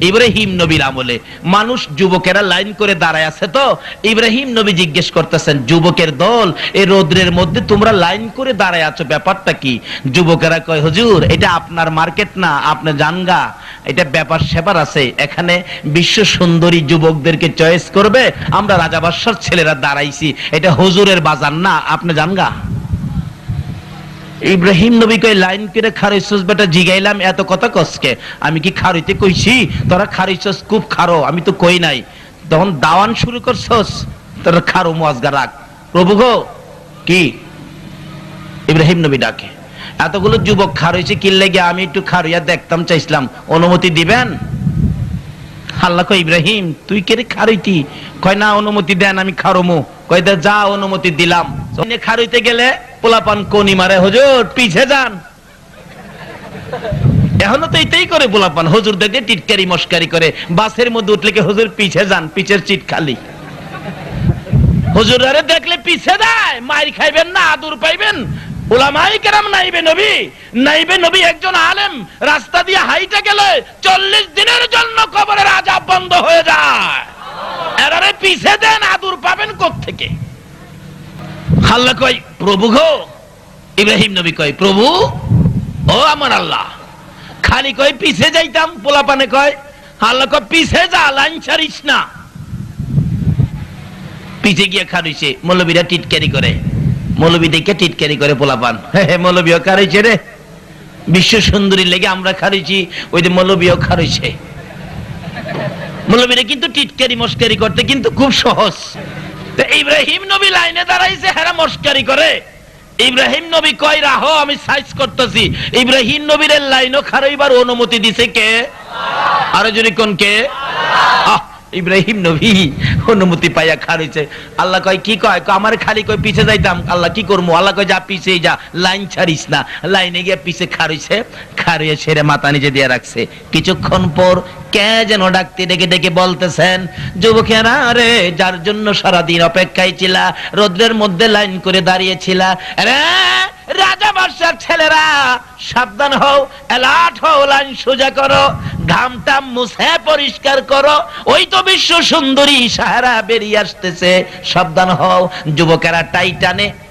ইব্রাহিম নবীর আমলে। মানুষ যুবকেরা লাইন করে দাঁড়ায় আছে তো? ইব্রাহিম নবী জিজ্ঞেস করতেছেন, যুবকের দল, এই রোদ্রের মধ্যে তোমরা লাইন করে দাঁড়ায় আছো, ব্যাপারটা কি? যুবকেরা কয়, হুজুর, এটা আপনার মার্কেট না আপনি জানগা। এটা ব্যাপার সেবার আছে। এখানে বিশ্ব সুন্দরী যুবকদেরকে চয়েস করবে। আমরা রাজাবাসার ছেলেরা দাঁড়াইছি। এটা হুজুরের বাজার না, আপনি জানগা? ইব্রাহিম নবী কই লাইন করে খারিছস বেটা জিগাইলাম, এত কথা কসকে? আমি কি খারিতে কইছি? তোরা খারিছস খুব খারো, আমি তো কই নাই। তখন দাওয়ান শুরু করছস তোরা খারো মুয়াজগা রাখ। প্রভু গো, কি? ইব্রাহিম নবী ডাকে। এতগুলো যুবক খার হয়েছে কিনলে গিয়ে আমি একটু খারইয়া দেখতাম, চাইছিলাম। অনুমতি দিবেন? আল্লাহ কয়, ইব্রাহিম, তুই কে খারইতি? কয়, না, অনুমতি দেন, আমি খারমু। কয়, দে, যা, অনুমতি দিলাম। খারইতে গেলে পোলাপান কোনি মারে, হুজুর, পিছে যান। এখনও তো এটাই করে পোলাপান, হুজুর দেখে টিটকারি, মস্কারি করে। বাসের মধ্যে উঠলে কি, হুজুর, পিছে যান, পিছের চিট খালি। হুজুর, আরে, দেখলে পিছে দেয় মাইর খাইবেন না, আদুর পাইবেন। ওলামাই কেরাম নাইবে নবী নাইবে নবী একজন আলেম, রাস্তা দিয়ে হাইটে গেলে চল্লিশ দিনের জন্য কবরের আজাব বন্ধ হয়ে যায়। এরারে পিছে দেন, আদুর পাবেন থেকে আল্লাহ কই প্রভু গো। ইব্রাহিম নবী কয়, প্রভু, ও আমার আল্লাহ। খালি কয়, পিছে যাইতাম। পোলাপানে কয় আল্লাহ কয়, পিছে যা, লাইন ছাড়িস না। পিছে গিয়ে খারুইছে মৌলবীরা টিটকারি করে। মৌলবী দেখে টিটকারি করে পোলাপান। মৌলবীও খারুইছে রে। বিশ্ব সুন্দরী লেগে আমরা খারুইছি ওই যে মৌলবীও খারুইছে। মৌলবীরা কিন্তু টিটকারি মস্কারি করতে কিন্তু খুব সহজ। ইব্রাহিম নবী লাইনে দাঁড়াইছে হেরা মস্কারি করে। ইব্রাহিম নবী কয় রাহ আমি সাইজ করতেছি। ইব্রাহিম নবীর লাইনও খারাইবার অনুমতি দিছে কে? আরও যদি কোন কে? আহ, ইব্রাহিম নবী অনুমতি পাইয়া খারইছে আল্লাহ কয়, কি কয়? আমার খালি কয়, পিছে যাইতাম। আল্লাহ, কি করব আল্লাহ কয়, যা পিছে যা, লাইন ছাড়িস না। লাইনে গিয়ে পিছে খারইছে খারিয়ে ছেড়ে মাথা নিচে দিয়ে রাখছে। কিছুক্ষণ পর কে যেন ডাকতে ডেকে ডেকে বলতেছেন, যুবকেরা রে, যার জন্য সারাদিন অপেক্ষায় ছিলা, রোদ্রের মধ্যে লাইন করে দাঁড়িয়েছিলা রে রাজা বাদশার ছেলেরা, সাবধান হও অ্যালার্ট হও লাইন সোজা করো ঘামটা মুছে পরিষ্কার করো। ওই তো বিশ্ব সুন্দরী সাহারা বেরিয়ে আসতেছে, সাবধান হও। যুবকেরা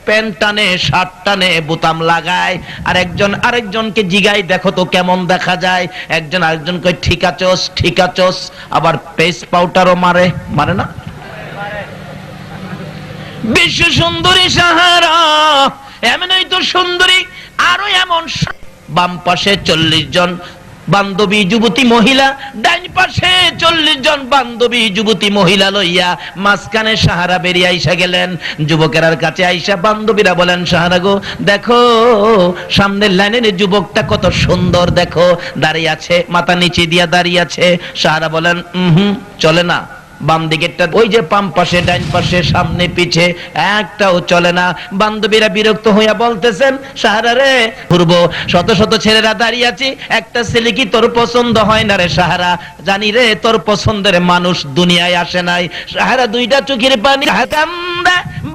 প্যান্ট টানে, শার্ট টানে, বোতাম লাগায়। আর একজন আরেকজনকে জিগাই দেখো তো কেমন দেখা যায়। একজন আরেকজনকে ঠিক আছোস ঠিক আছোস। আবার পেস পাউডারও মারে মারে না? বিশ্ব সুন্দরী সাহারা এমনই তো সুন্দরী, আরও এমন বাম পাশে চল্লিশ জন বান্ধবী যুবতী মহিলা ডাইন পাশে চল্লিশ জন বান্ধবী যুবতী মহিলা লইয়া মাঝখানে সাহারা বেরিয়ে আইসা গেলেন। যুবকেরার কাছে আইসা বান্ধবীরা বলেন, সাহারা গো, দেখো, সামনের লাইনের যুবকটা কত সুন্দর, দেখো, দাঁড়িয়ে আছে, মাথা নিচে দিয়া দাঁড়িয়ে আছে। সাহারা বলেন হুম, চলে না। বাম দিকেরটা ওই যে পাম পাশে ডাইন পাশে, সামনে, পিছে, একটাও চলে না। বান্ধবীরা বিরক্ত হইয়া বলতেছেন, সাহারা রে পূর্ব শত শত ছেলেরা দাঁড়িয়ে আছি, একটা ছেলে কি তোর পছন্দ হয় না রে সাহারা? জানি রে, তোর পছন্দের মানুষ দুনিয়ায় আসে নাই। সাহারা, দুইটা চোখের পানি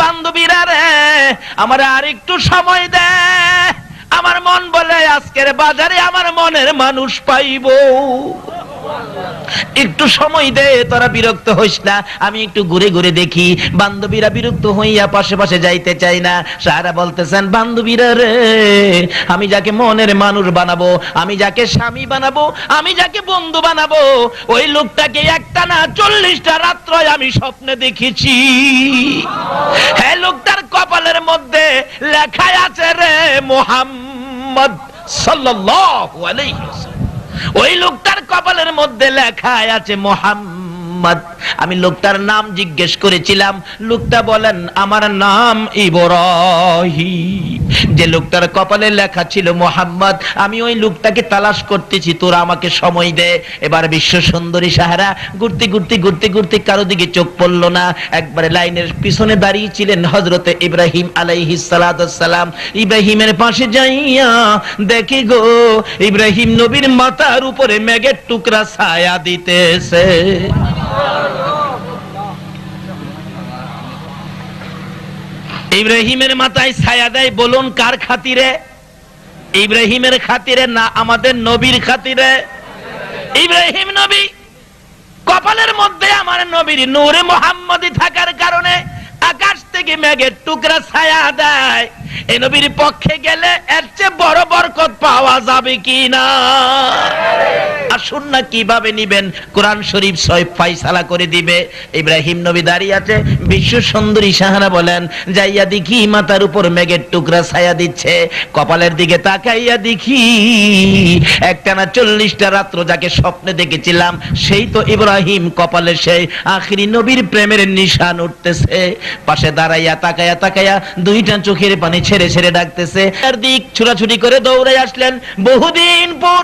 বান্ধবীরা রে, আমার আর একটু সময় দে। আমার মন বলে, আজকের বাজারে আমার মনের মানুষ পাইবো। একটু সময় দে, তোরা বিরক্ত হইস না। আমি একটু ঘুরে ঘুরে দেখি, বান্ধবীরা বিরক্ত হইয়া পাশে পাশে যাইতে চাই না। সারা বলতেছেন, বান্ধবীরা রে, আমি যাকে মনের মানুষ বানাবো, আমি যাকে স্বামী বানাবো, আমি যাকে বন্ধু বানাবো, ওই লোকটাকে একটা না চল্লিশটা রাত্র আমি স্বপ্নে দেখেছি। হ্যাঁ লোকটার কপালের মধ্যে লেখায় আছে রে, মোহাম্মদ সাল্লাল্লাহু আলাইহি। ওই লোকটার কপালের মধ্যে লেখা আছে মোহাম্মদ আমি লোকটার নাম জিজ্ঞেস করেছিলাম, লোকটা বলেন, আমার নাম ইব্রাহিম। যে লোকটার কপালে লেখা ছিল, মোহাম্মদ, আমি ওই লোকটাকে তালাশ করতেছি, তোরা আমাকে সময় দে। এবার বিশ্ব সুন্দরী সাহারা ঘুরতে ঘুরতে ঘুরতে ঘুরতে কারও দিকে চোখ পড়ল না। একবারে লাইনের পিছনে দাঁড়িয়ে ছিলেন হজরতে ইব্রাহিম আলাইহিস সালাম। ইব্রাহিমের পাশে যাইয়া দেখি গো, ইব্রাহিম নবীর মাথার উপরে মেঘের টুকরা ছায়া দিতেছে। ইব্রাহিমের মাথায় ছায়া দেয়, বলুন কার খাতিরে? ইব্রাহিমের খাতিরে না আমাদের নবীর খাতিরে? ইব্রাহিম নবী, কপালের মধ্যে আমার নবীর নূরে মোহাম্মদী থাকার কারণে আকাশ থেকে মেঘের টুকরা ছায়া দেয়। এই নবীর পক্ষে গেলে এর চেয়ে বড় বরকত পাওয়া যাবে কি না? আসুন না কীভাবে নিবেন? কোরআন শরীফ সয় ফাইসালা করে দিবে। ইব্রাহিম নবী দাঁড়িয়ে আছে, বিশ্ব সুন্দরী সাহারা বলেন, যাইয়া দেখি মাথার উপর মেঘের টুকরা ছায়া দিচ্ছে, কপালের দিকে তাকাইয়া দেখি একটানা চল্লিশটা রাত্র যাকে স্বপ্নে দেখেছিলাম, সেই তো ইব্রাহিম কপালে সেই আখিরি নবীর প্রেমের নিশান উঠতেছে। পাশে দাঁড়াইয়া তাকাইয়া তাকাইয়া দুইটা চোখের পানি ছেড়ে ছেড়ে ডাকতেছে। আর দিক ছুটাছুটি করে দৌড়ে আসলেন। বহুদিন পর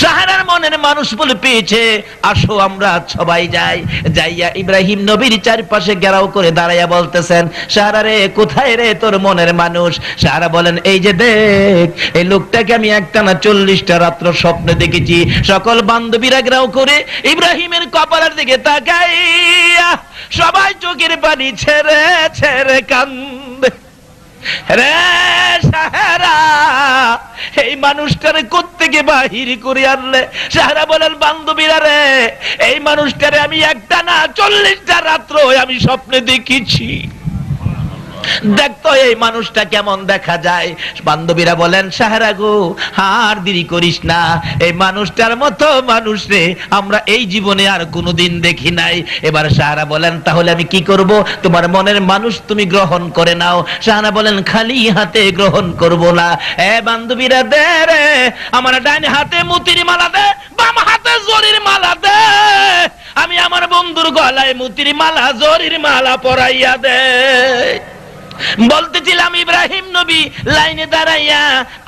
সাহারার মনের মানুষ বলে পেয়েছে, আসো আমরা সবাই যাই। যাইয়া ইব্রাহিম নবীর চারপাশে ঘেরাও করে দাঁড়াইয়া বলতেছেন সাহারা রে, কোথায় রে তোর মনের মানুষ? সাহারা বলেন, এই যে দেখ, এই লোকটাকে আমি একটা না চল্লিশটা রাত্র স্বপ্নে দেখেছি। সকল বান্ধবীরা ঘেরাও করে ইব্রাহিমের কপালের দিকে তাকাইয়া সবাই চোখের পানি ছেড়ে ছেড়ে কান্দে রে সাহারা, এই মানুষটারে কোত্থেকে বাহির করে আনলে? সাহারা বলেন, বান্ধবীরা রে, এই মানুষটারে আমি একটা না চল্লিশটা রাত্র আমি স্বপ্নে দেখেছি। দেখতো এই মানুষটা কেমন দেখা যায়। বান্ধবীরা বলেন, সাহারা গো, আর দেরি করিস না। এই মানুষটার মতো মানুষ রে, আমরা এই জীবনে আর কোনোদিন দেখি নাই। এবার সাহারা বলেন, তাহলে আমি কি করব? তোমার মনের মানুষ তুমি গ্রহণ করে নাও। সাহারা বলেন, খালি হাতে গ্রহণ করব না। এ বান্ধবীরা, দে রে, আমার ডাইন হাতে মুতির মালা দে, বাম হাতে জরির মালা দে। আমি আমার বন্ধুর গলায় মুতির মালা, জরির মালা পরাইয়া দে। বলতেছিলাম, ইব্রাহিম নবী, লাইনে দাঁড়াইয়া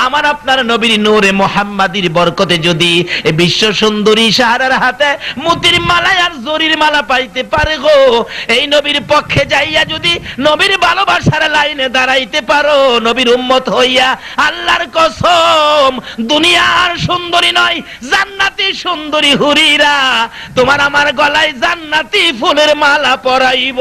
আমার আপনার নবীর নূরে মোহাম্মাদির বরকতে যদি বিশ্ব সুন্দরী সাহারার হাতে মুতির মালায় আর জরির মালা পাইতে পারে গো, এই নবীর পক্ষে যাইয়া যদি নবীর ভালোবাসার লাইনে দাঁড়াইতে পারো, নবীর উম্মত হইয়া আল্লাহর কসম, দুনিয়ার সুন্দরী নয়, জান্নাতি সুন্দরী হুরিরা, তোমার আমার গলায় জান্নাতি ফুলের মালা পরাইব।